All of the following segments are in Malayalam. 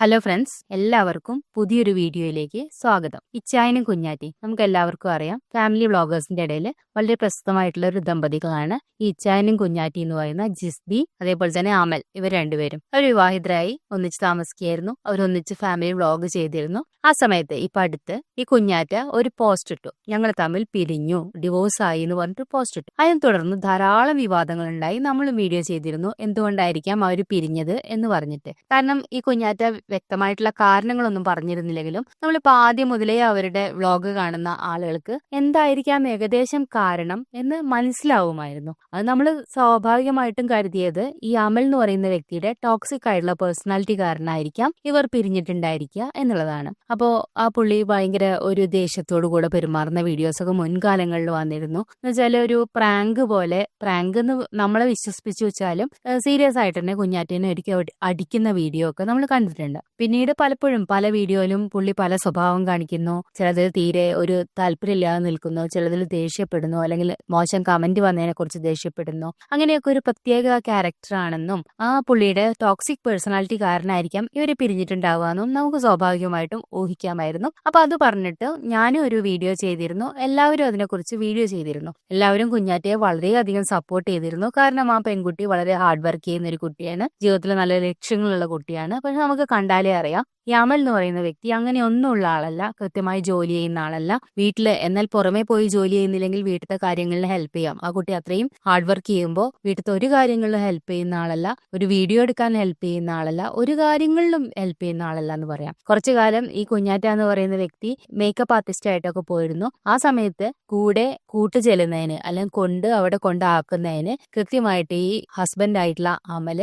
ഹലോ ഫ്രണ്ട്സ് എല്ലാവർക്കും പുതിയൊരു വീഡിയോയിലേക്ക് സ്വാഗതം. ഇച്ചായനും കുഞ്ഞാറ്റി നമുക്ക് എല്ലാവർക്കും അറിയാം. ഫാമിലി വ്ളോഗേഴ്സിന്റെ ഇടയിൽ വളരെ പ്രസിദ്ധമായിട്ടുള്ള ഒരു ദമ്പതികളാണ് ഈ ഇച്ചായനും കുഞ്ഞാറ്റി എന്ന് പറയുന്ന ജിസ്ബി അതേപോലെ തന്നെ അമൽ ഇവർ രണ്ടുപേരും. അവർ വിവാഹിതരായി ഒന്നിച്ച് താമസിക്കുകയായിരുന്നു. അവർ ഒന്നിച്ച് ഫാമിലി വ്ളോഗ് ചെയ്തിരുന്നു. ആ സമയത്ത് ഇപ്പൊ അടുത്ത് ഈ കുഞ്ഞാറ്റ ഒരു പോസ്റ്റ് ഇട്ടു. ഞങ്ങൾ തമ്മിൽ പിരിഞ്ഞു ഡിവോഴ്സ് ആയി എന്ന് പറഞ്ഞിട്ട് പോസ്റ്റ് ഇട്ടു. അതിനെ തുടർന്ന് ധാരാളം വിവാദങ്ങൾ ഉണ്ടായി നമ്മൾ വീഡിയോ ചെയ്തിരുന്നു. എന്തുകൊണ്ടായിരിക്കാം അവർ പിരിഞ്ഞത് എന്ന് പറഞ്ഞിട്ട്. കാരണം ഈ കുഞ്ഞാറ്റ വ്യക്തമായിട്ടുള്ള കാരണങ്ങളൊന്നും പറഞ്ഞിരുന്നില്ലെങ്കിലും നമ്മളിപ്പോ ആദ്യം മുതലേ അവരുടെ വ്ളോഗ് കാണുന്ന ആളുകൾക്ക് എന്തായിരിക്കാം ഏകദേശം കാരണം എന്ന് മനസ്സിലാവുമായിരുന്നു. അത് നമ്മൾ സ്വാഭാവികമായിട്ടും കരുതിയത് ഈ അമൽ എന്ന് പറയുന്ന വ്യക്തിയുടെ ടോക്സിക് ആയിട്ടുള്ള പേഴ്സണാലിറ്റി കാരണമായിരിക്കാം ഇവർ പിരിഞ്ഞിട്ടുണ്ടായിരിക്കുക എന്നുള്ളതാണ്. അപ്പോ ആ പുള്ളി ഭയങ്കര ഒരു ദേഷ്യത്തോടു കൂടെ പെരുമാറുന്ന വീഡിയോസൊക്കെ മുൻകാലങ്ങളിൽ വന്നിരുന്നു. എന്നുവെച്ചാൽ ഒരു പ്രാങ്ക് പോലെ പ്രാങ്ക് എന്ന് നമ്മളെ വിശ്വസിപ്പിച്ചു വെച്ചാലും സീരിയസ് ആയിട്ട് തന്നെ കുഞ്ഞാറ്റിനെ ഒരിക്കൽ അടിക്കുന്ന വീഡിയോ ഒക്കെ നമ്മൾ കണ്ടിട്ടുണ്ട്. പിന്നീട് പലപ്പോഴും പല വീഡിയോയിലും പുള്ളി പല സ്വഭാവം കാണിക്കുന്നു. ചിലതിൽ തീരെ ഒരു താല്പര്യമില്ലാതെ നിൽക്കുന്നു ചിലതിൽ ദേഷ്യപ്പെടുന്നു അല്ലെങ്കിൽ മോശം കമന്റ് വന്നതിനെ കുറിച്ച് ദേഷ്യപ്പെടുന്നു. അങ്ങനെയൊക്കെ ഒരു പ്രത്യേക ക്യാരക്ടർ ആണെന്നും ആ പുള്ളിയുടെ ടോക്സിക് പേഴ്സണാലിറ്റി കാരണമായിരിക്കാം ഇവരെ പിരിഞ്ഞിട്ടുണ്ടാവുക എന്നും നമുക്ക് സ്വാഭാവികമായിട്ടും ഊഹിക്കാമായിരുന്നു. അപ്പൊ അത് പറഞ്ഞിട്ട് ഞാനും ഒരു വീഡിയോ ചെയ്തിരുന്നു. എല്ലാവരും അതിനെക്കുറിച്ച് വീഡിയോ ചെയ്തിരുന്നു. എല്ലാവരും കുഞ്ഞാറ്റയെ വളരെയധികം സപ്പോർട്ട് ചെയ്തിരുന്നു. കാരണം ആ പെൺകുട്ടി വളരെ ഹാർഡ് വർക്ക് ചെയ്യുന്ന ഒരു കുട്ടിയാണ്. ജീവിതത്തിൽ നല്ല ലക്ഷ്യങ്ങളുള്ള കുട്ടിയാണ്. പക്ഷെ നമുക്ക് കണ്ടാലേ അറിയാം. ഈ അമൽ എന്ന് പറയുന്ന വ്യക്തി അങ്ങനെ ഒന്നുമുള്ള ആളല്ല കൃത്യമായി ജോലി ചെയ്യുന്ന ആളല്ല. വീട്ടിൽ എന്നാൽ പുറമെ പോയി ജോലി ചെയ്യുന്നില്ലെങ്കിൽ വീട്ടിലെ കാര്യങ്ങളിൽ ഹെൽപ്പ് ചെയ്യാം. ആ കുട്ടി അത്രയും ഹാർഡ് വർക്ക് ചെയ്യുമ്പോൾ വീട്ടിലത്തെ ഒരു കാര്യങ്ങളിലും ഹെൽപ്പ് ചെയ്യുന്ന ആളല്ല ഒരു വീഡിയോ എടുക്കാൻ ഹെൽപ്പ് ചെയ്യുന്ന ആളല്ല ഒരു കാര്യങ്ങളിലും ഹെൽപ്പ് ചെയ്യുന്ന ആളല്ല എന്ന് പറയാം. കുറച്ചു കാലം ഈ കുഞ്ഞാറ്റ എന്ന് പറയുന്ന വ്യക്തി മേക്കപ്പ് ആർട്ടിസ്റ്റ് ആയിട്ടൊക്കെ പോയിരുന്നു. ആ സമയത്ത് കൂടെ കൂട്ടു ചെല്ലുന്നതിന് അല്ലെങ്കിൽ കൊണ്ട് അവിടെ കൊണ്ടാക്കുന്നതിന് കൃത്യമായിട്ട് ഈ ഹസ്ബൻഡ് ആയിട്ടുള്ള അമൽ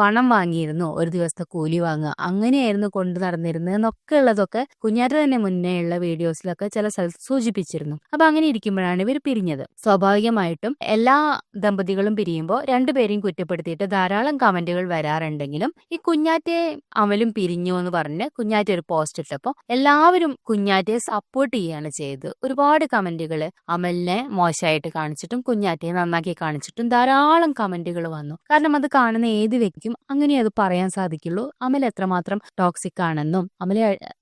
പണം വാങ്ങിയിരുന്നു. ഒരു ദിവസത്തെ കൂലി വാങ്ങുക. അങ്ങനെയായിരുന്നു കൊണ്ടു നടന്നിരുന്നത് എന്നൊക്കെ ഉള്ളതൊക്കെ കുഞ്ഞാറ്റ തന്നെ മുന്നേ ഉള്ള വീഡിയോസിലൊക്കെ ചില സ്ഥലത്ത് സൂചിപ്പിച്ചിരുന്നു. അപ്പൊ അങ്ങനെ ഇരിക്കുമ്പോഴാണ് ഇവർ പിരിഞ്ഞത്. സ്വാഭാവികമായിട്ടും എല്ലാ ദമ്പതികളും പിരിയുമ്പോൾ രണ്ടുപേരെയും കുറ്റപ്പെടുത്തിയിട്ട് ധാരാളം കമന്റുകൾ വരാറുണ്ടെങ്കിലും ഈ കുഞ്ഞാറ്റെ അമലും പിരിഞ്ഞു എന്ന് പറഞ്ഞ് കുഞ്ഞാറ്റ ഒരു പോസ്റ്റ് ഇട്ടപ്പോൾ എല്ലാവരും കുഞ്ഞാറ്റയെ സപ്പോർട്ട് ചെയ്യുകയാണ് ചെയ്തത്. ഒരുപാട് കമന്റുകൾ അമലിനെ മോശമായിട്ട് കാണിച്ചിട്ടും കുഞ്ഞാറ്റയെ നന്നാക്കി കാണിച്ചിട്ടും ധാരാളം കമന്റുകൾ വന്നു. കാരണം അത് കാണുന്ന ഏത് വ്യക്തിക്കും അങ്ങനെ അത് പറയാൻ സാധിക്കുള്ളൂ. അമൽ എത്രമാത്രം ടോക്സിക് ആണെന്നും അമല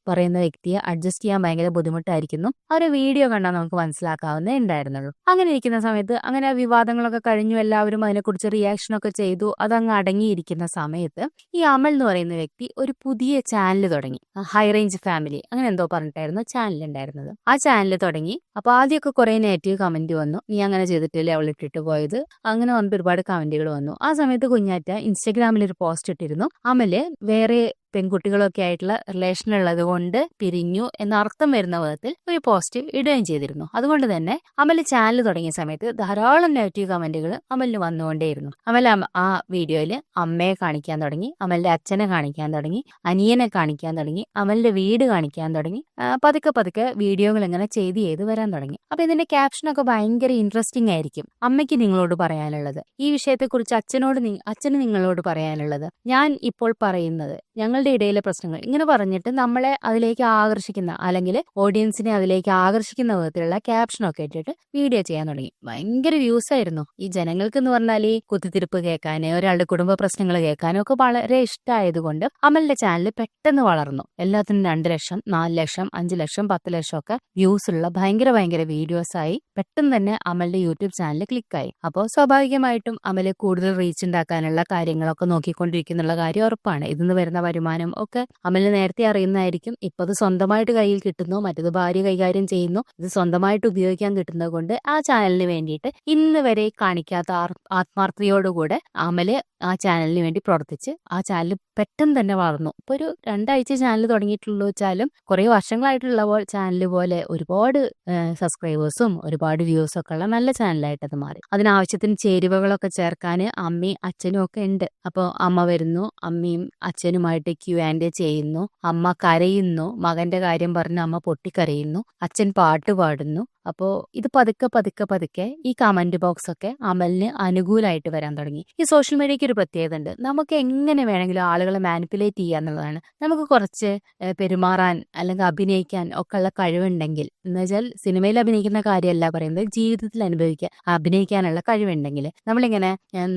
പറയുന്ന വ്യക്തിയെ അഡ്ജസ്റ്റ് ചെയ്യാൻ ഭയങ്കര ബുദ്ധിമുട്ടായിരിക്കുന്നു. ആ ഒരു വീഡിയോ കണ്ടാൽ നമുക്ക് മനസ്സിലാക്കാവുന്നേ ഉണ്ടായിരുന്നുള്ളൂ. അങ്ങനെ ഇരിക്കുന്ന സമയത്ത് അങ്ങനെ വിവാദങ്ങളൊക്കെ കഴിഞ്ഞു. എല്ലാവരും അതിനെക്കുറിച്ച് റിയാക്ഷൻ ഒക്കെ ചെയ്തു. അതങ്ങ് അടങ്ങിയിരിക്കുന്ന സമയത്ത് ഈ അമൽ എന്ന് പറയുന്ന വ്യക്തി ഒരു പുതിയ ചാനൽ തുടങ്ങി. ഹൈ റേഞ്ച് ഫാമിലി അങ്ങനെ എന്തോ പറഞ്ഞിട്ടായിരുന്നു ചാനൽ ഉണ്ടായിരുന്നത്. ആ ചാനൽ തുടങ്ങി. അപ്പൊ ആദ്യമൊക്കെ കുറെ നെഗറ്റീവ് കമന്റ് വന്നു. നീ അങ്ങനെ ചെയ്തിട്ടില്ലേ അവൾ ഇട്ടിട്ട് പോയത്? അങ്ങനെ വന്നിട്ട് ഒരുപാട് കമന്റുകൾ വന്നു. ആ സമയത്ത് കുഞ്ഞാറ്റ ഇൻസ്റ്റാഗ്രാമിൽ ഒരു പോസ്റ്റ് ഇട്ടിരുന്നു. അമൽ വേറെ പെൺകുട്ടികളൊക്കെ ആയിട്ടുള്ള റിലേഷൻ ഉള്ളത് കൊണ്ട് പിരിഞ്ഞു എന്ന അർത്ഥം വരുന്ന വിധത്തിൽ ഒരു പോസ്റ്റ് ഇടുകയും ചെയ്തിരുന്നു. അതുകൊണ്ട് തന്നെ അമൽ ചാനൽ തുടങ്ങിയ സമയത്ത് ധാരാളം നെഗറ്റീവ് കമന്റുകൾ അമലിന് വന്നുകൊണ്ടേയിരുന്നു. അമൽ ആ വീഡിയോയിൽ അമ്മയെ കാണിക്കാൻ തുടങ്ങി അമലിന്റെ അച്ഛനെ കാണിക്കാൻ തുടങ്ങി അനിയനെ കാണിക്കാൻ തുടങ്ങി അമലിന്റെ വീട് കാണിക്കാൻ തുടങ്ങി പതുക്കെ പതുക്കെ വീഡിയോകൾ ഇങ്ങനെ ചെയ്ത് ചെയ്ത് വരാൻ തുടങ്ങി. അപ്പൊ ഇതിന്റെ ക്യാപ്ഷനൊക്കെ ഭയങ്കര ഇൻട്രസ്റ്റിംഗ് ആയിരിക്കും. അമ്മയ്ക്ക് നിങ്ങളോട് പറയാനുള്ളത് ഈ വിഷയത്തെക്കുറിച്ച് അച്ഛനോട് അച്ഛന് നിങ്ങളോട് പറയാനുള്ളത് ഞാൻ ഇപ്പോൾ പറയുന്നത് ഞങ്ങളുടെ ഇടയിലെ പ്രശ്നങ്ങൾ. ഇങ്ങനെ പറഞ്ഞിട്ട് നമ്മളെ അതിലേക്ക് ആകർഷിക്കുന്ന അല്ലെങ്കിൽ ഓഡിയൻസിനെ അതിലേക്ക് ആകർഷിക്കുന്ന വിധത്തിലുള്ള ക്യാപ്ഷനൊക്കെ ഇട്ടിട്ട് വീഡിയോ ചെയ്യാൻ തുടങ്ങി. ഭയങ്കര വ്യൂസ് ആയിരുന്നു. ഈ ജനങ്ങൾക്ക് എന്ന് പറഞ്ഞാൽ ഈ കുത്തിത്തിരിപ്പ് കേൾക്കാന് ഒരാളുടെ കുടുംബ പ്രശ്നങ്ങൾ കേൾക്കാനും ഒക്കെ വളരെ ഇഷ്ടമായതുകൊണ്ട് അമലിന്റെ ചാനൽ പെട്ടെന്ന് വളർന്നു. എല്ലാത്തിനും രണ്ട് ലക്ഷം നാല് ലക്ഷം അഞ്ച് ലക്ഷം പത്ത് ലക്ഷം ഒക്കെ വ്യൂസ് ഉള്ള ഭയങ്കര ഭയങ്കര വീഡിയോസ് ആയി പെട്ടെന്ന് തന്നെ അമലിന്റെ യൂട്യൂബ് ചാനൽ ക്ലിക്കായി അപ്പോൾ സ്വാഭാവികമായിട്ടും അമൽ കൂടുതൽ റീച്ച് ഉണ്ടാക്കാനുള്ള കാര്യങ്ങളൊക്കെ നോക്കിക്കൊണ്ടിരിക്കുന്നുള്ള കാര്യം ഉറപ്പാണ്. ഇതിന്ന് വരുന്ന വരുമാനം ഒക്കെ അമലിന് നേരത്തെ അറിയുന്നതായിരിക്കും. ഇപ്പൊ അത് സ്വന്തമായിട്ട് കയ്യിൽ കിട്ടുന്നു മറ്റത് ഭാര്യ കൈകാര്യം ചെയ്യുന്നു ഇത് സ്വന്തമായിട്ട് ഉപയോഗിക്കാൻ കിട്ടുന്നത് കൊണ്ട് ആ ചാനലിന് വേണ്ടിയിട്ട് ഇന്ന് വരെ കാണിക്കാത്ത ആത്മാർത്ഥതയോടുകൂടെ അമൽ ആ ചാനലിന് വേണ്ടി പ്രവർത്തിച്ച് ആ ചാനൽ പെട്ടെന്ന് തന്നെ വളർന്നു. ഇപ്പൊ ഒരു രണ്ടാഴ്ച ചാനൽ തുടങ്ങിയിട്ടുള്ളൂ വെച്ചാലും കുറെ വർഷങ്ങളായിട്ടുള്ള ചാനൽ പോലെ ഒരുപാട് സബ്സ്ക്രൈബേഴ്സും ഒരുപാട് വ്യൂസും ഒക്കെ ഉള്ള നല്ല ചാനലായിട്ട് അത് മാറി. അതിനാവശ്യത്തിന് ചേരുവകളൊക്കെ ചേർക്കാൻ അമ്മയും അച്ഛനും ഒക്കെ ഉണ്ട്. അപ്പോൾ അമ്മ വരുന്നു അമ്മയും അച്ഛനുമായിട്ട് ക്യു ആൻഡ് ചെയ്യുന്നു. അമ്മ കരയുന്നു മകന്റെ കാര്യം പറഞ്ഞ് അമ്മ പൊട്ടിക്കരയുന്നു. അച്ഛൻ പാട്ട് പാടുന്നു. അപ്പോൾ ഇത് പതുക്കെ പതുക്കെ പതുക്കെ ഈ കമന്റ് ബോക്സ് ഒക്കെ അമലിന് അനുകൂലമായിട്ട് വരാൻ തുടങ്ങി. ഈ സോഷ്യൽ മീഡിയയ്ക്ക് ഒരു പ്രത്യേകത ഉണ്ട്. നമുക്ക് എങ്ങനെ വേണമെങ്കിലും ആളുകളെ മാനിപ്പുലേറ്റ് ചെയ്യുക എന്നുള്ളതാണ്. നമുക്ക് കുറച്ച് പെരുമാറാൻ അല്ലെങ്കിൽ അഭിനയിക്കാൻ ഒക്കെ ഉള്ള കഴിവുണ്ടെങ്കിൽ എന്ന് വെച്ചാൽ സിനിമയിൽ അഭിനയിക്കുന്ന കാര്യമല്ല പറയുന്നത് ജീവിതത്തിൽ അനുഭവിക്കുക അഭിനയിക്കാനുള്ള കഴിവുണ്ടെങ്കിൽ നമ്മളിങ്ങനെ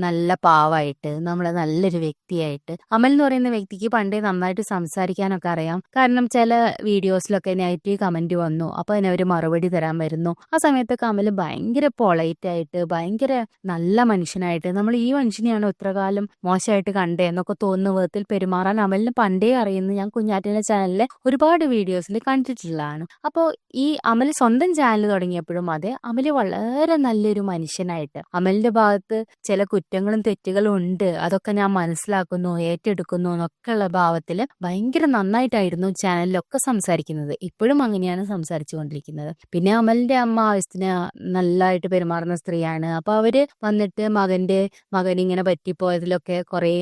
നല്ല പാവായിട്ട് നമ്മൾ നല്ലൊരു വ്യക്തിയായിട്ട് അമൽ എന്ന് പറയുന്ന വ്യക്തിക്ക് പണ്ടേ നന്നായിട്ട് സംസാരിക്കാനൊക്കെ അറിയാം. കാരണം ചില വീഡിയോസിലൊക്കെ നെഗറ്റീവ് കമന്റ് വന്നു. അപ്പൊ അതിനെ ഒരു മറുപടി തരാൻ വരുന്നു. ആ സമയത്തൊക്കെ അമൽ ഭയങ്കര പൊളൈറ്റ് ആയിട്ട് ഭയങ്കര നല്ല മനുഷ്യനായിട്ട് നമ്മൾ ഈ മനുഷ്യനെയാണ് ഇത്രകാലം മോശമായിട്ട് കണ്ടേ? എന്നൊക്കെ തോന്നുന്ന വിധത്തിൽ പെരുമാറാൻ അമലിന് പണ്ടേ അറിയുന്നു ഞാൻ കുഞ്ഞാറ്റിന്റെ ചാനലിലെ ഒരുപാട് വീഡിയോസിൽ കണ്ടിട്ടുള്ളതാണ്. അപ്പോൾ ഈ അമൽ സ്വന്തം ചാനൽ തുടങ്ങിയപ്പോഴും അതെ അമൽ വളരെ നല്ലൊരു മനുഷ്യനായിട്ട്. അമലിന്റെ ഭാഗത്ത് ചില കുറ്റങ്ങളും തെറ്റുകളും ഉണ്ട്. അതൊക്കെ ഞാൻ മനസ്സിലാക്കുന്നു ഏറ്റെടുക്കുന്നു എന്നൊക്കെയുള്ള ഭാവത്തിൽ ഭയങ്കര നന്നായിട്ടായിരുന്നു ചാനലിലൊക്കെ സംസാരിക്കുന്നത്. ഇപ്പോഴും അങ്ങനെയാണ് സംസാരിച്ചു കൊണ്ടിരിക്കുന്നത് പിന്നെ അമലിന്റെ അമ്മ ആവശ്യത്തിന് നല്ലതായിട്ട് പെരുമാറുന്ന സ്ത്രീയാണ്. അപ്പൊ അവർ വന്നിട്ട് മകന്റെ മകൻ ഇങ്ങനെ പറ്റിപ്പോയതിലൊക്കെ കുറെ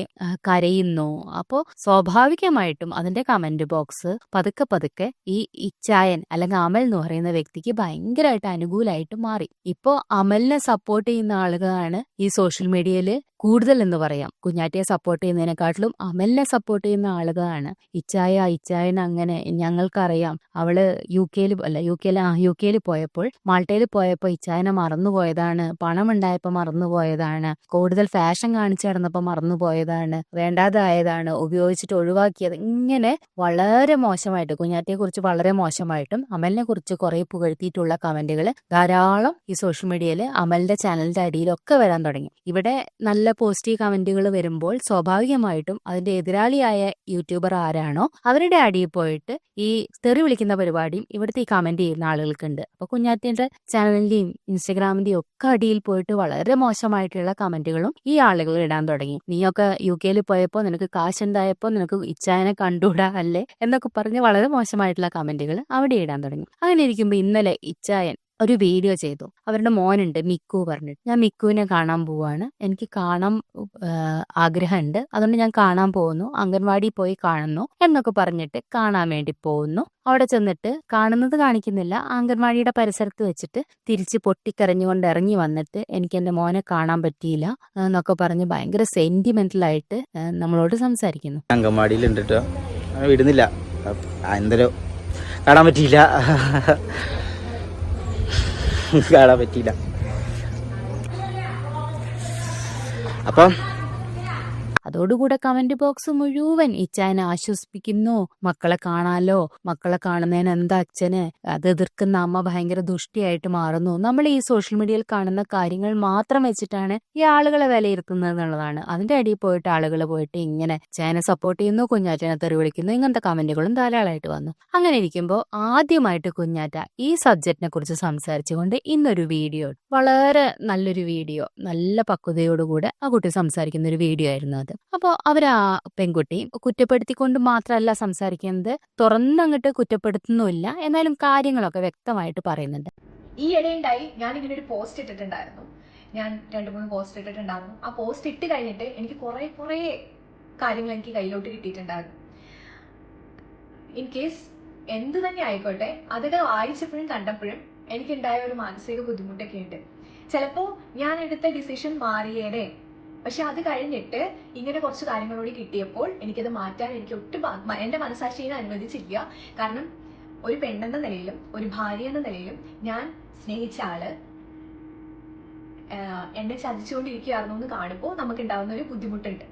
കരയുന്നു. അപ്പോൾ സ്വാഭാവികമായിട്ടും അതിന്റെ കമന്റ് ബോക്സ് പതുക്കെ പതുക്കെ ഈ ഇച്ചായൻ അല്ലെങ്കിൽ അമൽ എന്ന് പറയുന്ന വ്യക്തിക്ക് ഭയങ്കരമായിട്ട് അനുകൂലമായിട്ട് മാറി. ഇപ്പോ അമലിനെ സപ്പോർട്ട് ചെയ്യുന്ന ആളുകളാണ് ഈ സോഷ്യൽ മീഡിയയിൽ കൂടുതൽ എന്ന് പറയാം. കുഞ്ഞാറ്റയെ സപ്പോർട്ട് ചെയ്യുന്നതിനെക്കാട്ടിലും അമലിനെ സപ്പോർട്ട് ചെയ്യുന്ന ആളുകളാണ്. ഇച്ചായ ഇച്ചായൻ അങ്ങനെ ഞങ്ങൾക്കറിയാം. അവൾ യു കെയിൽ അല്ല യു കെയിൽ ആ യു കെയിൽ പോയപ്പോൾ മാൾട്ടയിൽ പോയപ്പോൾ ഇച്ചായനെ മറന്നുപോയതാണ് പണം ഉണ്ടായപ്പോൾ മറന്നുപോയതാണ് കൂടുതൽ ഫാഷൻ കാണിച്ചു നടന്നപ്പോൾ മറന്നുപോയതാണ് വേണ്ടാതായതാണ്. ഉപയോഗിച്ചിട്ട് ഒഴിവാക്കിയത്. ഇങ്ങനെ വളരെ മോശമായിട്ട് കുഞ്ഞാറ്റയെ കുറിച്ച് വളരെ മോശമായിട്ടും അമലിനെ കുറിച്ച് കുറെ പുകഴ്ത്തിയിട്ടുള്ള കമന്റുകൾ ധാരാളം ഈ സോഷ്യൽ മീഡിയയിൽ അമലിന്റെ ചാനലിന്റെ അടിയിലൊക്കെ വരാൻ തുടങ്ങി. ഇവിടെ നല്ല പോസിറ്റീവ് കമന്റുകൾ വരുമ്പോൾ സ്വാഭാവികമായിട്ടും അതിന്റെ എതിരാളിയായ യൂട്യൂബർ ആരാണോ അവരുടെ അടിയിൽ പോയിട്ട് ഈ തെറി വിളിക്കുന്ന പരിപാടിയും ഇവിടുത്തെ ഈ കമന്റ് ചെയ്യുന്ന ആളുകൾക്കുണ്ട്. അപ്പൊ കുഞ്ഞാറ്റയുടെ ചാനലിന്റെയും ഇൻസ്റ്റഗ്രാമിന്റെയും ഒക്കെ അടിയിൽ പോയിട്ട് വളരെ മോശമായിട്ടുള്ള കമന്റുകളും ഈ ആളുകൾ ഇടാൻ തുടങ്ങി. നീയൊക്കെ യു കെയിൽ പോയപ്പോൾ നിനക്ക് കാശ് ഉണ്ടായപ്പോൾ നിനക്ക് ഇച്ചായനെ കണ്ടുകൂടാ അല്ലേ? എന്നൊക്കെ പറഞ്ഞ് വളരെ മോശമായിട്ടുള്ള കമന്റുകൾ അവിടെ ഇടാൻ തുടങ്ങി. അങ്ങനെ ഇരിക്കുമ്പോൾ ഇന്നലെ ഇച്ചായൻ ഒരു വീഡിയോ ചെയ്തു. അവരുടെ മോനുണ്ട് മിക്കു പറഞ്ഞിട്ട്. ഞാൻ മിക്കുവിനെ കാണാൻ പോവാണ്. എനിക്ക് കാണാൻ ആഗ്രഹമുണ്ട്. അതുകൊണ്ട് ഞാൻ കാണാൻ പോകുന്നു. അംഗൻവാടി പോയി കാണുന്നു എന്നൊക്കെ പറഞ്ഞിട്ട് കാണാൻ വേണ്ടി പോകുന്നു. അവിടെ ചെന്നിട്ട് കാണുന്നത് കാണിക്കുന്നില്ല. അംഗൻവാടിയുടെ പരിസരത്ത് വെച്ചിട്ട് തിരിച്ച് പൊട്ടിക്കരഞ്ഞുകൊണ്ട് ഇറങ്ങി വന്നിട്ട് എനിക്ക് എന്റെ മോനെ കാണാൻ പറ്റിയില്ല എന്നൊക്കെ പറഞ്ഞ് ഭയങ്കര സെന്റിമെന്റൽ ആയിട്ട് നമ്മളോട് സംസാരിക്കുന്നു. അംഗൻവാടിയിൽ ഉണ്ടിട്ടോ? വിടുന്നില്ല. എന്തോ കാണാൻ പറ്റിയില്ല. കാണാൻ പറ്റിയില്ല. അപ്പം അതോടുകൂടെ കമന്റ് ബോക്സ് മുഴുവൻ ഇച്ചായനെ ആശ്വസിപ്പിക്കുന്നു. മക്കളെ കാണാലോ? മക്കളെ കാണുന്നതിന് എന്താ അച്ഛന്? അത് എതിർക്കുന്ന അമ്മ ഭയങ്കര ദുഷ്ടിയായിട്ട് മാറുന്നു. നമ്മൾ ഈ സോഷ്യൽ മീഡിയയിൽ കാണുന്ന കാര്യങ്ങൾ മാത്രം വെച്ചിട്ടാണ് ഈ ആളുകളെ വിലയിരുത്തുന്നത് എന്നുള്ളതാണ്. അതിന്റെ അടിയിൽ പോയിട്ട് ആളുകൾ പോയിട്ട് ഇങ്ങനെ ചേനെ സപ്പോർട്ട് ചെയ്യുന്നു കുഞ്ഞാറ്റനെ തെറി വിളിക്കുന്നു ഇങ്ങനത്തെ കമന്റുകളും ധാരാളമായിട്ട് വന്നു. അങ്ങനെ ഇരിക്കുമ്പോൾ ആദ്യമായിട്ട് കുഞ്ഞാറ്റ ഈ സബ്ജക്റ്റിനെ കുറിച്ച് സംസാരിച്ചുകൊണ്ട് ഇന്നൊരു വീഡിയോ വളരെ നല്ലൊരു വീഡിയോ നല്ല പക്വതയോടുകൂടെ ആ കുട്ടി സംസാരിക്കുന്ന ഒരു വീഡിയോ ആയിരുന്നു അത്. അപ്പോൾ അവർ ആ പെൺകുട്ടി കുറ്റപ്പെടുത്തിക്കൊണ്ട് മാത്രമല്ല സംസാരിക്കുന്നത്. തുറന്നങ്ങട്ട് കുറ്റപ്പെടുത്തുന്നുമില്ല. എന്നാലും കാര്യങ്ങളൊക്കെ വ്യക്തമായിട്ട് പറയുന്നുണ്ട്. ഈ ഇടയുണ്ടായി ഞാൻ ഇങ്ങനെ ഒരു പോസ്റ്റ് ഇട്ടിട്ടുണ്ടായിരുന്നു. ഞാൻ രണ്ട് മൂന്ന് പോസ്റ്റ് ഇട്ടിട്ടുണ്ടായിരുന്നു. ആ പോസ്റ്റ് ഇട്ട് കഴിഞ്ഞിട്ട് എനിക്ക് കുറേ കുറേ കാര്യങ്ങൾ എനിക്ക് കയ്യിലോട്ട് കിട്ടിയിട്ടുണ്ടായിരുന്നു. ഇൻ കേസ് എന്ത് തന്നെ ആയിക്കോട്ടെ അതൊക്കെ വായിച്ചപ്പോഴും കണ്ടപ്പോഴും എനിക്കുണ്ടായ ഒരു മാനസിക ബുദ്ധിമുട്ടൊക്കെ ഉണ്ട് ചിലപ്പോൾ ഞാൻ എടുത്ത ഡിസിഷൻ മാറിയേനെ. പക്ഷെ അത് കഴിഞ്ഞിട്ട് ഇങ്ങനെ കുറച്ച് കാര്യങ്ങളോട് കിട്ടിയപ്പോൾ എനിക്കത് മാറ്റാൻ എനിക്ക് ഒട്ടും എന്റെ മനസാക്ഷിയെ അനുവദിച്ചില്ല. കാരണം ഒരു പെണ്ണെന്ന നിലയിലും ഒരു ഭാര്യ എന്ന നിലയിലും ഞാൻ സ്നേഹിച്ച ആൾ എന്നെ ചതിച്ചുകൊണ്ടിരിക്കുകയായിരുന്നു എന്ന് കാണുമ്പോൾ നമുക്ക് ഉണ്ടാകുന്ന ഒരു ബുദ്ധിമുട്ടുണ്ട്.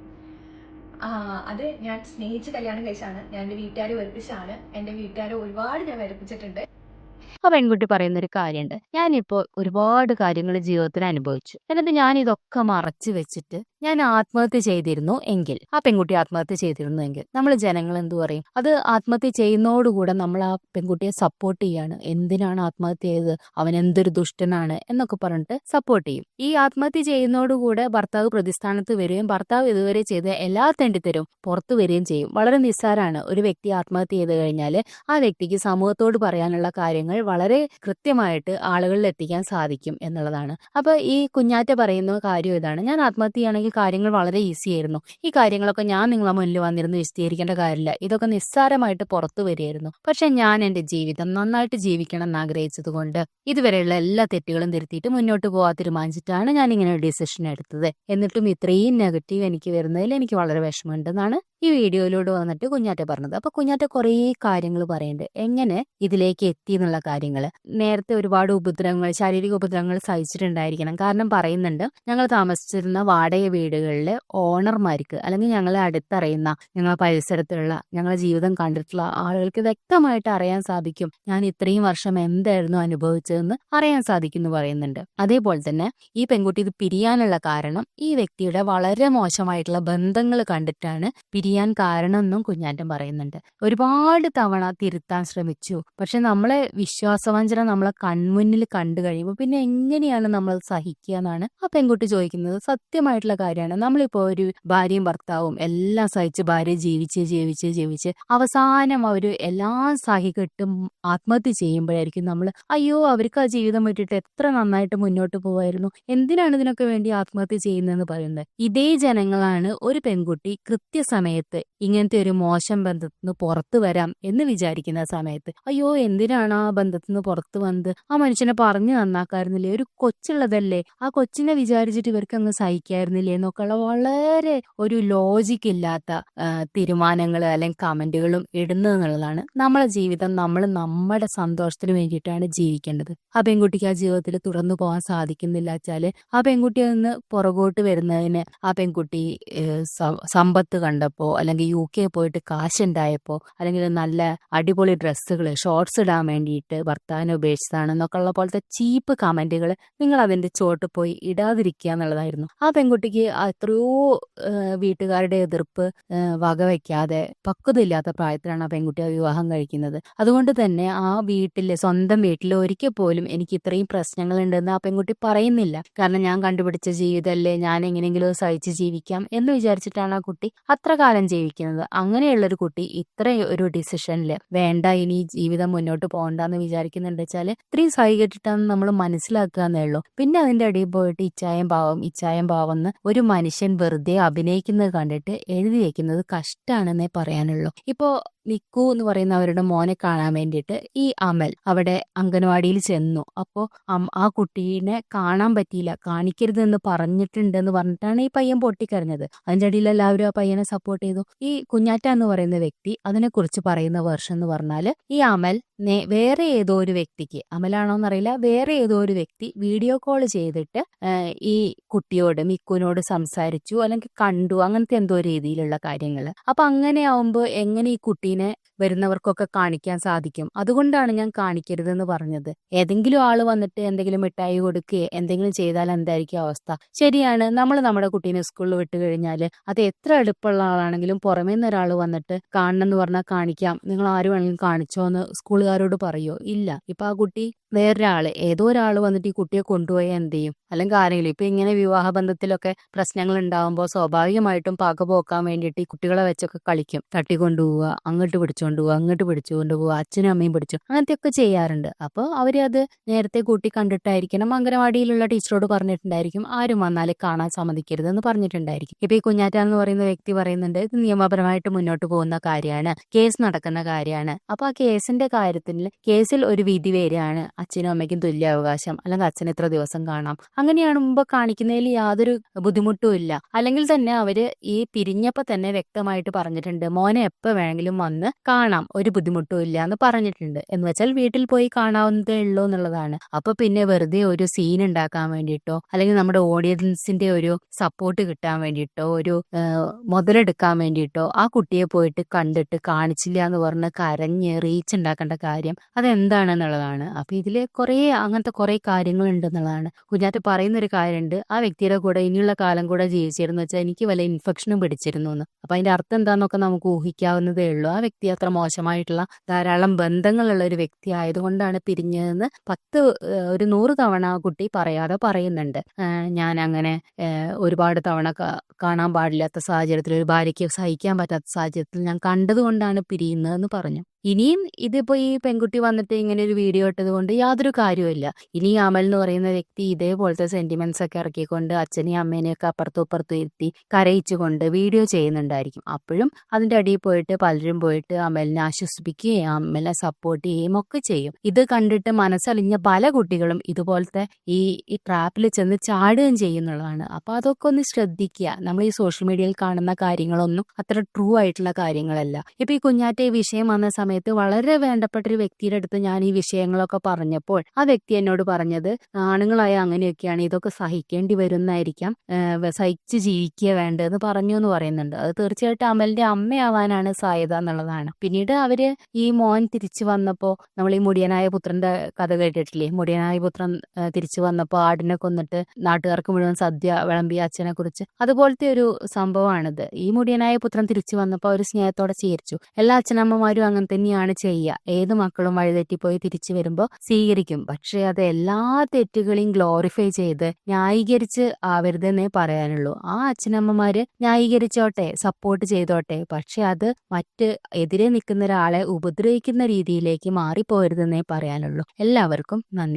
അത് ഞാൻ സ്നേഹിച്ച് കല്യാണം കഴിച്ചാണ് ഞാൻ എന്റെ വീട്ടുകാരെ വെറുപ്പിച്ചാണ് എന്റെ വീട്ടുകാരെ ഒരുപാട് ഞാൻ വെറുപ്പിച്ചിട്ടുണ്ട്. ആ പെൺകുട്ടി പറയുന്ന ഒരു കാര്യമുണ്ട് ഞാനിപ്പോൾ ഒരുപാട് കാര്യങ്ങൾ ജീവിതത്തിൽ അനുഭവിച്ചു എന്നിട്ട് ഞാൻ ഇതൊക്കെ മറച്ചു വെച്ചിട്ട് ഞാൻ ആത്മഹത്യ ചെയ്തിരുന്നു എങ്കിൽ ആ പെൺകുട്ടി ആത്മഹത്യ ചെയ്തിരുന്നു എങ്കിൽ നമ്മൾ ജനങ്ങൾ എന്തു പറയും? അത് ആത്മഹത്യ ചെയ്യുന്നതോടുകൂടെ നമ്മൾ ആ പെൺകുട്ടിയെ സപ്പോർട്ട് ചെയ്യാണ്. എന്തിനാണ് ആത്മഹത്യ ചെയ്തത്? അവൻ എന്തൊരു ദുഷ്ടനാണ് എന്നൊക്കെ പറഞ്ഞിട്ട് സപ്പോർട്ട് ചെയ്യും. ഈ ആത്മഹത്യ ചെയ്യുന്നതോടുകൂടെ ഭർത്താവ് പ്രതിസ്ഥാനത്ത് വരികയും ഭർത്താവ് ഇതുവരെ ചെയ്ത എല്ലാ തെണ്ടിത്തരും പുറത്തു വരികയും ചെയ്യും. വളരെ നിസ്സാരാണ്. ഒരു വ്യക്തി ആത്മഹത്യ ചെയ്ത് കഴിഞ്ഞാൽ ആ വ്യക്തിക്ക് സമൂഹത്തോട് പറയാനുള്ള കാര്യങ്ങൾ വളരെ കൃത്യമായിട്ട് ആളുകളിൽ എത്തിക്കാൻ സാധിക്കും എന്നുള്ളതാണ്. അപ്പൊ ഈ കുഞ്ഞാറ്റ പറയുന്ന കാര്യം ഇതാണ്. ഞാൻ ആത്മഹത്യ ആയിരുന്നെങ്കിൽ കാര്യങ്ങൾ വളരെ ഈസി ആയിരുന്നു. ഈ കാര്യങ്ങളൊക്കെ ഞാൻ നിങ്ങളെ മുന്നിൽ വന്നിരുന്ന് വിശദീകരിക്കേണ്ട കാര്യമില്ല. ഇതൊക്കെ നിസ്സാരമായിട്ട് പുറത്തു വരികയായിരുന്നു. പക്ഷെ ഞാൻ എന്റെ ജീവിതം നന്നായിട്ട് ജീവിക്കണം എന്ന് ആഗ്രഹിച്ചത് കൊണ്ട് ഇതുവരെയുള്ള എല്ലാ തെറ്റുകളും തിരുത്തിയിട്ട് മുന്നോട്ട് പോകാൻ തീരുമാനിച്ചിട്ടാണ് ഞാൻ ഇങ്ങനെ ഒരു ഡിസിഷൻ എടുത്തത്. എന്നിട്ടും ഇത്രയും നെഗറ്റീവ് എനിക്ക് വരുന്നതിൽ എനിക്ക് വളരെ വിഷമമുണ്ടെന്നാണ് ഈ വീഡിയോയിലൂടെ വന്നിട്ട് കുഞ്ഞാറ്റ പറഞ്ഞത്. അപ്പൊ കുഞ്ഞാറ്റ കുറേ കാര്യങ്ങൾ പറയുന്നുണ്ട് എങ്ങനെ ഇതിലേക്ക് എത്തി എന്നുള്ള കാര്യങ്ങൾ. നേരത്തെ ഒരുപാട് ഉപദ്രവങ്ങൾ ശാരീരിക ഉപദ്രവങ്ങൾ സഹിച്ചിട്ടുണ്ടായിരിക്കണം. കാരണം പറയുന്നുണ്ട് ഞങ്ങൾ താമസിച്ചിരുന്ന വാടക വീടുകളിലെ ഓണർമാർക്ക് അല്ലെങ്കിൽ ഞങ്ങളെ അടുത്തറിയുന്ന ഞങ്ങളെ പരിസരത്തുള്ള ഞങ്ങളെ ജീവിതം കണ്ടിട്ടുള്ള ആളുകൾക്ക് വ്യക്തമായിട്ട് അറിയാൻ സാധിക്കും. ഞാൻ ഇത്രയും വർഷം എന്തായിരുന്നു അനുഭവിച്ചതെന്ന് അറിയാൻ സാധിക്കും എന്ന് പറയുന്നുണ്ട്. അതേപോലെ തന്നെ ഈ പെൺകുട്ടി ഇത് പിരിയാനുള്ള കാരണം ഈ വ്യക്തിയുടെ വളരെ മോശമായിട്ടുള്ള ബന്ധങ്ങൾ കണ്ടിട്ടാണ് പിരിയാൻ കാരണം എന്നും കുഞ്ഞാറ്റം പറയുന്നുണ്ട്. ഒരുപാട് തവണ തിരുത്താൻ ശ്രമിച്ചു. പക്ഷെ നമ്മളെ വിശ്വാസവഞ്ചന നമ്മളെ കൺമുന്നിൽ കണ്ടു കഴിയുമ്പോൾ പിന്നെ എങ്ങനെയാണ് നമ്മൾ സഹിക്കുക എന്നാണ് ആ പെൺകുട്ടി ചോദിക്കുന്നത്. സത്യമായിട്ടുള്ള കാര്യമാണ്. നമ്മളിപ്പോൾ ഒരു ഭാര്യയും ഭർത്താവും എല്ലാം സഹിച്ച് ഭാര്യ ജീവിച്ച് ജീവിച്ച് ജീവിച്ച് അവസാനം അവർ എല്ലാം സഹികെട്ടും ആത്മഹത്യ ചെയ്യുമ്പോഴായിരിക്കും നമ്മൾ അയ്യോ അവർക്ക് ആ ജീവിതം വിട്ടിട്ട് എത്ര നന്നായിട്ട് മുന്നോട്ട് പോവായിരുന്നു. എന്തിനാണ് ഇതിനൊക്കെ വേണ്ടി ആത്മഹത്യ ചെയ്യുന്നതെന്ന് പറയുന്നത്? ഇതേ ജനങ്ങളാണ് ഒരു പെൺകുട്ടി കൃത്യസമയത്ത് ഇങ്ങനത്തെ ഒരു മോശം ബന്ധത്തിൽ നിന്ന് പുറത്തു വരാം എന്ന് വിചാരിക്കുന്ന സമയത്ത് അയ്യോ എന്തിനാണ് ആ ബന്ധത്തിൽ നിന്ന് പുറത്തു വന്നത്? ആ മനുഷ്യനെ പറഞ്ഞു നന്നാക്കായിരുന്നില്ലേ? ഒരു കൊച്ചുള്ളതല്ലേ? ആ കൊച്ചിനെ വിചാരിച്ചിട്ട് ഇവർക്ക് അങ്ങ് സഹിക്കായിരുന്നില്ലേ? എന്നൊക്കെയുള്ള വളരെ ഒരു ലോജിക് ഇല്ലാത്ത തീരുമാനങ്ങൾ അല്ലെങ്കിൽ കമന്റുകളും ഇടുന്നത് എന്നുള്ളതാണ് നമ്മളെ ജീവിതം. നമ്മൾ നമ്മുടെ സന്തോഷത്തിന് വേണ്ടിയിട്ടാണ് ജീവിക്കേണ്ടത്. ആ പെൺകുട്ടിക്ക് ആ ജീവിതത്തിൽ തുറന്നു പോകാൻ സാധിക്കുന്നില്ല വെച്ചാൽ ആ പെൺകുട്ടി നിന്ന് പുറകോട്ട് വരുന്നതിന് ആ പെൺകുട്ടി സമ്പത്ത് കണ്ടപ്പോ അല്ലെങ്കിൽ യു കെ പോയിട്ട് കാശുണ്ടായപ്പോ അല്ലെങ്കിൽ നല്ല അടിപൊളി ഡ്രസ്സുകൾ ഷോർട്സ് ഇടാൻ വേണ്ടിയിട്ട് ഭർത്താവിനെ ഉപേക്ഷിച്ചതാണെന്നൊക്കെ ഉള്ള പോലത്തെ ചീപ്പ് കമന്റുകൾ നിങ്ങൾ അതിന്റെ ചോട്ട് പോയി ഇടാതിരിക്കുക എന്നുള്ളതായിരുന്നു. ആ പെൺകുട്ടിക്ക് എത്രയോ ഏഹ്, വീട്ടുകാരുടെ എതിർപ്പ് വകവയ്ക്കാതെ പക്വതയില്ലാത്ത പ്രായത്തിലാണ് ആ പെൺകുട്ടി വിവാഹം കഴിക്കുന്നത്. അതുകൊണ്ട് തന്നെ ആ വീട്ടിലെ സ്വന്തം വീട്ടിൽ ഒരിക്കൽ പോലും എനിക്ക് ഇത്രയും പ്രശ്നങ്ങളുണ്ടെന്ന് ആ പെൺകുട്ടി പറയുന്നില്ല. കാരണം ഞാൻ കണ്ടുപിടിച്ച ജീവിതമല്ലേ ഞാൻ എങ്ങനെയെങ്കിലും സഹിച്ച് ജീവിക്കാം എന്ന് വിചാരിച്ചിട്ടാണ് ആ കുട്ടി അത്ര കാലം ജീവിക്കുന്നത്. അങ്ങനെയുള്ളൊരു കുട്ടി ഇത്ര ഒരു ഡിസിഷനിൽ വേണ്ട ഇനി ജീവിതം മുന്നോട്ട് പോകണ്ടെന്ന് വിചാരിക്കുന്നുണ്ട് വെച്ചാൽ ഇത്രയും സഹികെട്ടിട്ടാന്ന് നമ്മൾ മനസ്സിലാക്കുക എന്നേ ഉള്ളൂ. പിന്നെ അതിന്റെ അടിയിൽ പോയിട്ട് ഇച്ചായം പാവം ഇച്ചായം പാവം എന്ന് ഒരു മനുഷ്യൻ വെറുതെ അഭിനയിക്കുന്നത് കണ്ടിട്ട് എഴുതി വെക്കുന്നത് കഷ്ടാണെന്നേ പറയാനുള്ളൂ. ഇപ്പോ നിക്കു എന്ന് പറയുന്ന അവരുടെ മോനെ കാണാൻ വേണ്ടിയിട്ട് ഈ അമൽ അവിടെ അംഗനവാടിയിൽ ചെന്നു. അപ്പോൾ ആ കുട്ടീനെ കാണാൻ പറ്റിയില്ല. കാണിക്കരുത് എന്ന് പറഞ്ഞിട്ടുണ്ടെന്ന് പറഞ്ഞിട്ടാണ് ഈ പയ്യൻ പൊട്ടിക്കരഞ്ഞത്. അതിന്റെ അടിയിൽ എല്ലാവരും ആ പയ്യനെ സപ്പോർട്ട് ചെയ്തു. ഈ കുഞ്ഞാറ്റ എന്ന് പറയുന്ന വ്യക്തി അതിനെക്കുറിച്ച് പറയുന്ന വേർഷൻ എന്ന് പറഞ്ഞാൽ ഈ അമൽ വേറെ ഏതോ ഒരു വ്യക്തിക്ക് അമലാണോ എന്നറിയില്ല വേറെ ഏതോ ഒരു വ്യക്തി വീഡിയോ കോൾ ചെയ്തിട്ട് ഈ കുട്ടിയോട് മിക്കുവിനോട് സംസാരിച്ചു അല്ലെങ്കിൽ കണ്ടു അങ്ങനത്തെ എന്തോ രീതിയിലുള്ള കാര്യങ്ങൾ അപ്പൊ അങ്ങനെ ആവുമ്പോൾ എങ്ങനെ ഈ കുട്ടീനെ വരുന്നവർക്കൊക്കെ കാണിക്കാൻ സാധിക്കും. അതുകൊണ്ടാണ് ഞാൻ കാണിക്കരുതെന്ന് പറഞ്ഞത്. ഏതെങ്കിലും ആൾ വന്നിട്ട് എന്തെങ്കിലും മിഠായി കൊടുക്കുകയോ എന്തെങ്കിലും ചെയ്താൽ എന്തായിരിക്കും അവസ്ഥ? ശരിയാണ് നമ്മൾ നമ്മുടെ കുട്ടീനെ സ്കൂളിൽ വിട്ട് കഴിഞ്ഞാൽ അത് എത്ര എളുപ്പമുള്ള ആളാണെങ്കിലും പുറമേ നിന്ന് ഒരാൾ വന്നിട്ട് കാണണം എന്ന് പറഞ്ഞാൽ കാണിക്കാം. നിങ്ങൾ ആര് വേണമെങ്കിലും കാണിച്ചോ എന്ന് സ്കൂളുകാരോട് പറയോ? ഇല്ല. ഇപ്പൊ ആ കുട്ടി വേറൊരാൾ. ഏതോ ഒരാൾ വന്നിട്ട് ഈ കുട്ടിയെ കൊണ്ടുപോയാൽ എന്ത് ചെയ്യും? അല്ലെങ്കിൽ ആരെങ്കിലും. ഇപ്പൊ ഇങ്ങനെ വിവാഹ ബന്ധത്തിലൊക്കെ പ്രശ്നങ്ങൾ ഉണ്ടാകുമ്പോൾ സ്വാഭാവികമായിട്ടും പക പോക്കാൻ വേണ്ടിയിട്ട് ഈ കുട്ടികളെ വെച്ചൊക്കെ കളിക്കും. തട്ടിക്കൊണ്ടുപോവുക അങ്ങോട്ട് പിടിച്ചുകൊണ്ട് പോവുക അങ്ങോട്ട് പിടിച്ചുകൊണ്ട് പോവുക അച്ഛനും അമ്മയും പിടിച്ചു അങ്ങനത്തെയൊക്കെ ചെയ്യാറുണ്ട്. അപ്പോൾ അവരത് നേരത്തെ കൂട്ടി കണ്ടിട്ടായിരിക്കണം. അംഗനവാടിയിലുള്ള ടീച്ചറോട് പറഞ്ഞിട്ടുണ്ടായിരിക്കും ആരും വന്നാൽ കാണാൻ സമ്മതിക്കരുത് എന്ന് പറഞ്ഞിട്ടുണ്ടായിരിക്കും. ഇപ്പൊ ഈ കുഞ്ഞാറ്റ എന്ന് പറയുന്ന വ്യക്തി പറയുന്നുണ്ട് ഇത് നിയമപരമായിട്ട് മുന്നോട്ട് പോകുന്ന കാര്യമാണ് കേസ് നടക്കുന്ന കാര്യമാണ്. അപ്പൊ ആ കേസിന്റെ കാര്യത്തിൽ കേസിൽ ഒരു വിധി വരികയാണ് അച്ഛനും അമ്മയ്ക്കും തുല്യാവകാശം അല്ലെങ്കിൽ അച്ഛൻ ഇത്ര ദിവസം കാണാം അങ്ങനെയാണ് മുമ്പ് കാണിക്കുന്നതിൽ യാതൊരു ബുദ്ധിമുട്ടും ഇല്ല. അല്ലെങ്കിൽ തന്നെ അവർ ഈ പിരിഞ്ഞപ്പോൾ തന്നെ വ്യക്തമായിട്ട് പറഞ്ഞിട്ടുണ്ട് മോനെ എപ്പോ വേണമെങ്കിലും വന്ന് കാണാം ഒരു ബുദ്ധിമുട്ടും ഇല്ല എന്ന് പറഞ്ഞിട്ടുണ്ട്. എന്ന് വെച്ചാൽ വീട്ടിൽ പോയി കാണാവുന്നതേ ഉള്ളൂ എന്നുള്ളതാണ്. അപ്പൊ പിന്നെ വെറുതെ ഒരു സീൻ ഉണ്ടാക്കാൻ വേണ്ടിയിട്ടോ അല്ലെങ്കിൽ നമ്മുടെ ഓഡിയൻസിന്റെ ഒരു സപ്പോർട്ട് കിട്ടാൻ വേണ്ടിയിട്ടോ ഒരു മുതലെടുക്കാൻ വേണ്ടിയിട്ടോ ആ കുട്ടിയെ പോയിട്ട് കണ്ടിട്ട് കാണിച്ചില്ല എന്ന് പറഞ്ഞ് കരഞ്ഞ് റീച്ച് ഉണ്ടാക്കേണ്ട കാര്യം അതെന്താണെന്നുള്ളതാണ്. അപ്പൊ ഇതിൽ കുറേ അങ്ങനത്തെ കുറേ കാര്യങ്ങളുണ്ടെന്നുള്ളതാണ് കുഞ്ഞാറ്റ് പറയുന്ന ഒരു കാര്യമുണ്ട് ആ വ്യക്തിയുടെ കൂടെ ഇനിയുള്ള കാലം കൂടെ ജീവിച്ചിരുന്നു വെച്ചാൽ എനിക്ക് വല്ല ഇൻഫെക്ഷനും പിടിച്ചിരുന്നു എന്ന് അപ്പൊ അതിന്റെ അർത്ഥം എന്താണെന്നൊക്കെ നമുക്ക് ഊഹിക്കാവുന്നതേ ഉള്ളൂ. ആ വ്യക്തി അത്ര മോശമായിട്ടുള്ള ധാരാളം ബന്ധങ്ങളുള്ള ഒരു വ്യക്തി ആയതുകൊണ്ടാണ് പിരിഞ്ഞതെന്ന് പത്ത് ഒരു നൂറ് തവണ ആ കുട്ടി പറയാതെ പറയുന്നുണ്ട്. ഞാൻ അങ്ങനെ ഒരുപാട് തവണ കാണാൻ പാടില്ലാത്ത സാഹചര്യത്തിൽ ഒരു ഭാര്യയ്ക്ക് സഹിക്കാൻ പറ്റാത്ത സാഹചര്യത്തിൽ ഞാൻ കണ്ടതുകൊണ്ടാണ് പിരിയുന്നതെന്ന് പറഞ്ഞു. ഇനിയും ഇതിപ്പോ ഈ പെൺകുട്ടി വന്നിട്ട് ഇങ്ങനെ ഒരു വീഡിയോ ഇട്ടത് കൊണ്ട് യാതൊരു കാര്യവുമില്ല. ഇനി അമൽ എന്ന് പറയുന്ന വ്യക്തി ഇതേപോലത്തെ സെന്റിമെന്റ്സ് ഒക്കെ ഇറക്കിക്കൊണ്ട് അച്ഛനെയും അമ്മേനെയും ഒക്കെ അപ്പുറത്തും ഇപ്പുറത്തും ഇരുത്തി കരയിച്ചുകൊണ്ട് വീഡിയോ ചെയ്യുന്നുണ്ടായിരിക്കും. അപ്പോഴും അതിന്റെ അടിയിൽ പോയിട്ട് പലരും പോയിട്ട് അമലിനെ ആശ്വസിപ്പിക്കുകയും അമലിനെ സപ്പോർട്ട് ചെയ്യുകയും ഒക്കെ ചെയ്യും. ഇത് കണ്ടിട്ട് മനസ്സലിഞ്ഞ പല കുട്ടികളും ഇതുപോലത്തെ ഈ ഈ ട്രാപ്പിൽ ചെന്ന് ചാടുകയും ചെയ്യുന്നുള്ളതാണ്. അപ്പൊ അതൊക്കെ ഒന്ന് ശ്രദ്ധിക്കുക. നമ്മൾ ഈ സോഷ്യൽ മീഡിയയിൽ കാണുന്ന കാര്യങ്ങളൊന്നും അത്ര ട്രൂ ആയിട്ടുള്ള കാര്യങ്ങളല്ല. ഇപ്പൊ ഈ കുഞ്ഞാറ്റ ഈ വിഷയം വന്ന സമയത്ത് വളരെ വേണ്ടപ്പെട്ട ഒരു വ്യക്തിയുടെ അടുത്ത് ഞാൻ ഈ വിഷയങ്ങളൊക്കെ പറഞ്ഞപ്പോൾ ആ വ്യക്തി എന്നോട് പറഞ്ഞത് ആണുങ്ങളായ അങ്ങനെയൊക്കെയാണ് ഇതൊക്കെ സഹിക്കേണ്ടി വരുന്നതായിരിക്കാം. സഹിച്ച് ജീവിക്കുക വേണ്ടതെന്ന് പറഞ്ഞു എന്ന് പറയുന്നുണ്ട്. അത് തീർച്ചയായിട്ടും അമലിന്റെ അമ്മയാവാനാണ് സാധ്യത എന്നുള്ളതാണ്. പിന്നീട് അവർ ഈ മോൻ തിരിച്ചു വന്നപ്പോ നമ്മൾ ഈ മുടിയനായ പുത്രന്റെ കഥ കേട്ടിട്ടില്ലേ? മുടിയനായ പുത്രൻ തിരിച്ചു വന്നപ്പോ ആടിനെ കൊന്നിട്ട് നാട്ടുകാർക്ക് മുഴുവൻ സദ്യ വിളമ്പി അച്ഛനെ കുറിച്ച് അതുപോലത്തെ ഒരു സംഭവമാണിത്. ഈ മുടിയനായ പുത്രൻ തിരിച്ചു വന്നപ്പോൾ അവർ സ്നേഹത്തോടെ സ്വീകരിച്ചു. എല്ലാ അച്ഛനമ്മമാരും അങ്ങനെ തന്നെയാണ് ചെയ്യുക. ഏത് മക്കളും വഴിതെറ്റിപ്പോയി തിരിച്ചു വരുമ്പോൾ സ്വീകരിക്കും. പക്ഷെ അത് എല്ലാ തെറ്റുകളെയും ഗ്ലോറിഫൈ ചെയ്ത് ന്യായീകരിച്ച് ആവരുതെന്നേ പറയാനുള്ളൂ. ആ അച്ഛനമ്മമാര് ന്യായീകരിച്ചോട്ടെ സപ്പോർട്ട് ചെയ്തോട്ടെ. പക്ഷെ അത് മറ്റ് എതിരെ നിൽക്കുന്ന ഒരാളെ ഉപദ്രവിക്കുന്ന രീതിയിലേക്ക് മാറിപ്പോരുതെന്നേ പറയാനുള്ളൂ. എല്ലാവർക്കും നന്ദി.